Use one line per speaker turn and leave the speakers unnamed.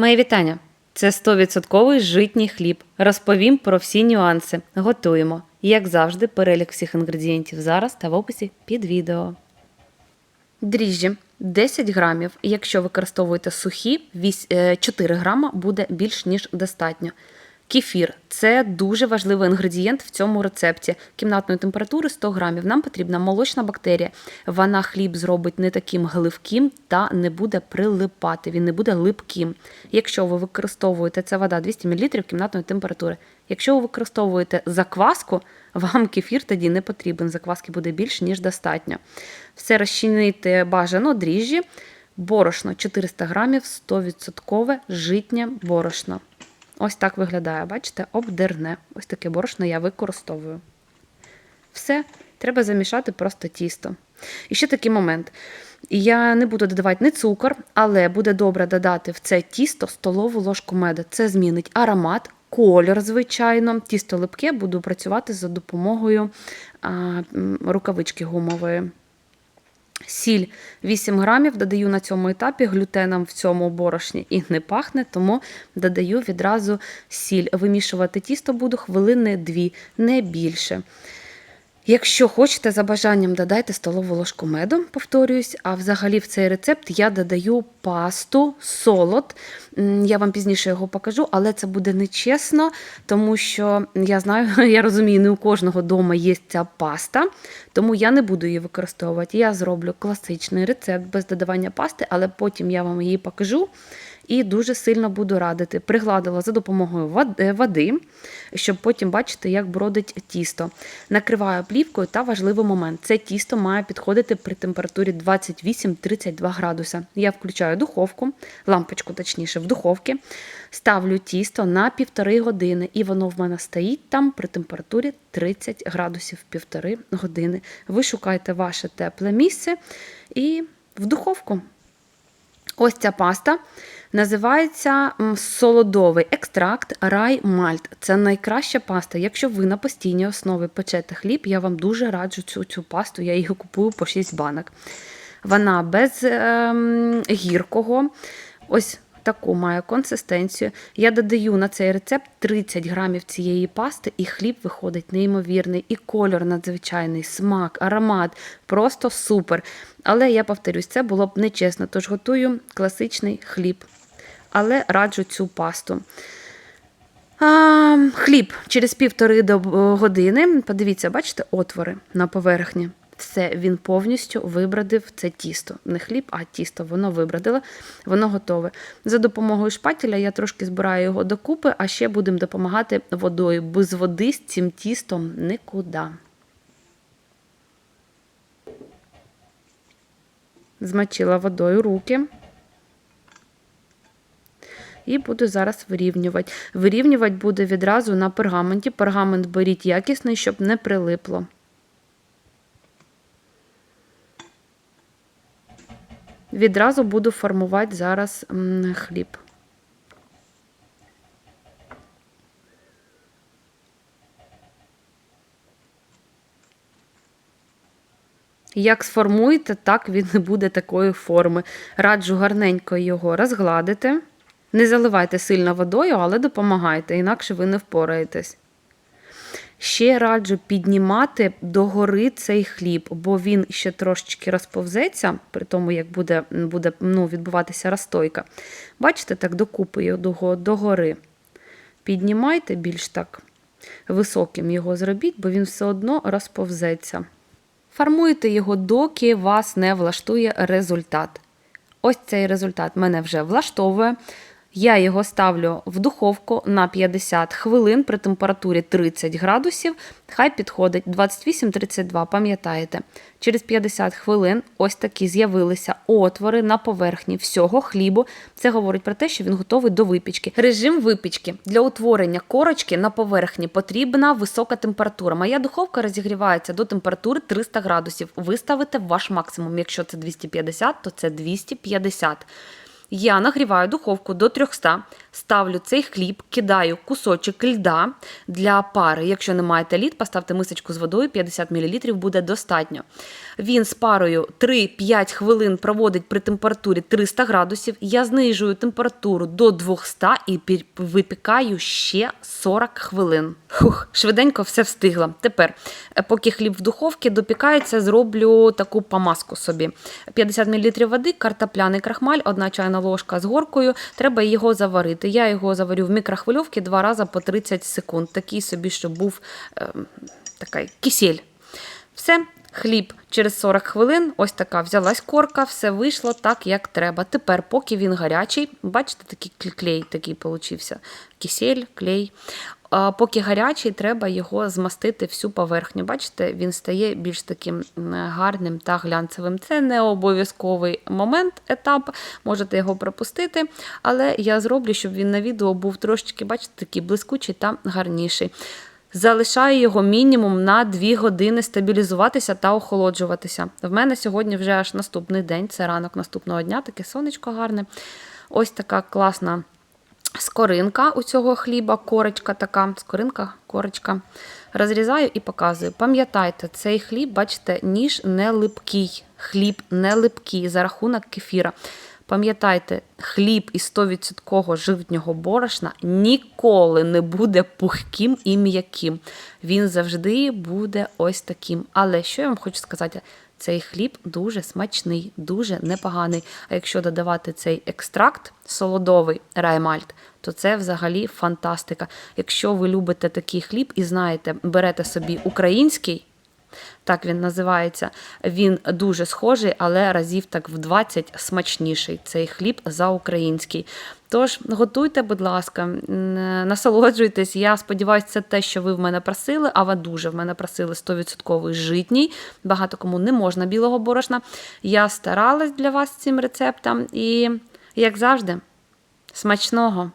Моє вітання. Це 100% житній хліб. Розповім про всі нюанси. Готуємо. Як завжди, перелік всіх інгредієнтів зараз та в описі під відео. Дріжджі 10 грамів. Якщо використовуєте сухі, вісь- е, 4 грама буде більш ніж достатньо. Кефір це дуже важливий інгредієнт в цьому рецепті. Кімнатної температури 100 грамів. Нам потрібна молочна бактерія. Вона хліб зробить не таким гливким та не буде прилипати. Він не буде липким. Якщо ви використовуєте це вода 200 мл кімнатної температури. Якщо ви використовуєте закваску, вам кефір тоді не потрібен. Закваски буде більш ніж достатньо. Все розчинити бажано дріжджі. Борошно 400 грамів, 100% житнє борошно. Ось так виглядає, бачите, обдерне. Ось таке борошно я використовую. Все, треба замішати просто тісто. І ще такий момент. Я не буду додавати не цукор, але буде добре додати в це тісто столову ложку меду. Це змінить аромат, колір, звичайно. Тісто липке буду працювати за допомогою а, рукавички гумової. Сіль 8 грамів додаю на цьому етапі, глютеном в цьому борошні і не пахне, тому додаю відразу сіль. Вимішувати тісто буду хвилини 2, не більше. Якщо хочете, за бажанням додайте столову ложку меду, повторююсь, а взагалі в цей рецепт я додаю пасту, солод. Я вам пізніше його покажу, але це буде нечесно, тому що я знаю, я розумію, не у кожного вдома є ця паста, тому я не буду її використовувати. Я зроблю класичний рецепт без додавання пасти, але потім я вам її покажу. І дуже сильно буду радити. Пригладила за допомогою е, води, щоб потім бачити, як бродить тісто. Накриваю плівкою та важливий момент. Це тісто має підходити при температурі 28-32 градуса. Я включаю духовку, лампочку точніше, в духовці, ставлю тісто на півтори години, і воно в мене стоїть там при температурі 30 градусів півтори години. Ви шукаєте ваше тепле місце і в духовку. Ось ця паста називається солодовий екстракт рай мальт. Це найкраща паста. Якщо ви на постійній основі печете хліб, я вам дуже раджу цю, цю пасту. Я її купую по 6 банок. Вона без ем, гіркого. Ось таку має консистенцію. Я додаю на цей рецепт 30 грамів цієї пасти, і хліб виходить неймовірний, і кольор надзвичайний, смак, аромат просто супер. Але я повторюсь, це було б нечесно, тож готую класичний хліб. Але раджу цю пасту. А, хліб через півтори доб- години. Подивіться, бачите, отвори на поверхні. Все, він повністю вибрадив це тісто. Не хліб, а тісто. Воно вибрадило, воно готове. За допомогою шпателя я трошки збираю його докупи, а ще будемо допомагати водою. Без води з цим тістом нікуди. Змочила водою руки. І буду зараз вирівнювати. Вирівнювати буду відразу на пергаменті. Пергамент беріть якісний, щоб не прилипло. Відразу буду формувати зараз хліб. Як сформуєте, так він і буде такої форми. Раджу гарненько його розгладити. Не заливайте сильно водою, але допомагайте, інакше ви не впораєтесь. Ще раджу піднімати догори цей хліб, бо він ще трошечки розповзеться, при тому, як буде, буде ну, відбуватися розстойка. Бачите, так докупи його догори. Піднімайте більш так високим його зробіть, бо він все одно розповзеться. Формуйте його, доки вас не влаштує результат. Ось цей результат мене вже влаштовує. Я його ставлю в духовку на 50 хвилин при температурі 30 градусів. Хай підходить 28-32, пам'ятаєте. Через 50 хвилин ось такі з'явилися отвори на поверхні всього хлібу. Це говорить про те, що він готовий до випічки. Режим випічки для утворення корочки на поверхні потрібна висока температура. Моя духовка розігрівається до температури 300 градусів. Виставите ваш максимум. Якщо це 250, то це 250. Я нагріваю духовку до 300, Ставлю цей хліб, кидаю кусочок льда для пари. Якщо не маєте лід, поставте мисочку з водою, 50 мл буде достатньо. Він з парою 3-5 хвилин проводить при температурі 300 градусів. Я знижую температуру до 200 і випікаю ще 40 хвилин. Хух, швиденько все встигла. Тепер, е, поки хліб в духовці допікається, зроблю таку помазку собі. 50 мл води, картопляний крахмаль, одна чайна ложка з горкою. Треба його заварити. Я його заварю в мікрохвильовці два рази по 30 секунд. Такий собі, щоб був е, такий кисель. Все, хліб через 40 хвилин, ось така взялась корка, все вийшло так, як треба. Тепер, поки він гарячий, бачите, такий клей такий получився. Кисель, клей. Поки гарячий, треба його змастити всю поверхню. Бачите, він стає більш таким гарним та глянцевим. Це не обов'язковий момент, етап, можете його пропустити, але я зроблю, щоб він на відео був трошечки, бачите, такий блискучий та гарніший. Залишаю його мінімум на 2 години стабілізуватися та охолоджуватися. В мене сьогодні вже аж наступний день, це ранок наступного дня, таке сонечко гарне. Ось така класна скоринка у цього хліба, корочка така, скоринка, корочка. Розрізаю і показую. Пам'ятайте, цей хліб, бачите, ніж не липкий, хліб не липкий за рахунок кефіра. Пам'ятайте, хліб із 100% житнього борошна ніколи не буде пухким і м'яким. Він завжди буде ось таким. Але що я вам хочу сказати? Цей хліб дуже смачний, дуже непоганий. А якщо додавати цей екстракт солодовий раймальт, то це взагалі фантастика. Якщо ви любите такий хліб і знаєте, берете собі український, так він називається. Він дуже схожий, але разів так в 20 смачніший цей хліб за український. Тож готуйте, будь ласка, насолоджуйтесь. Я сподіваюся, це те, що ви в мене просили, а ви дуже в мене просили 100% житній. Багато кому не можна білого борошна. Я старалась для вас цим рецептом і, як завжди, смачного!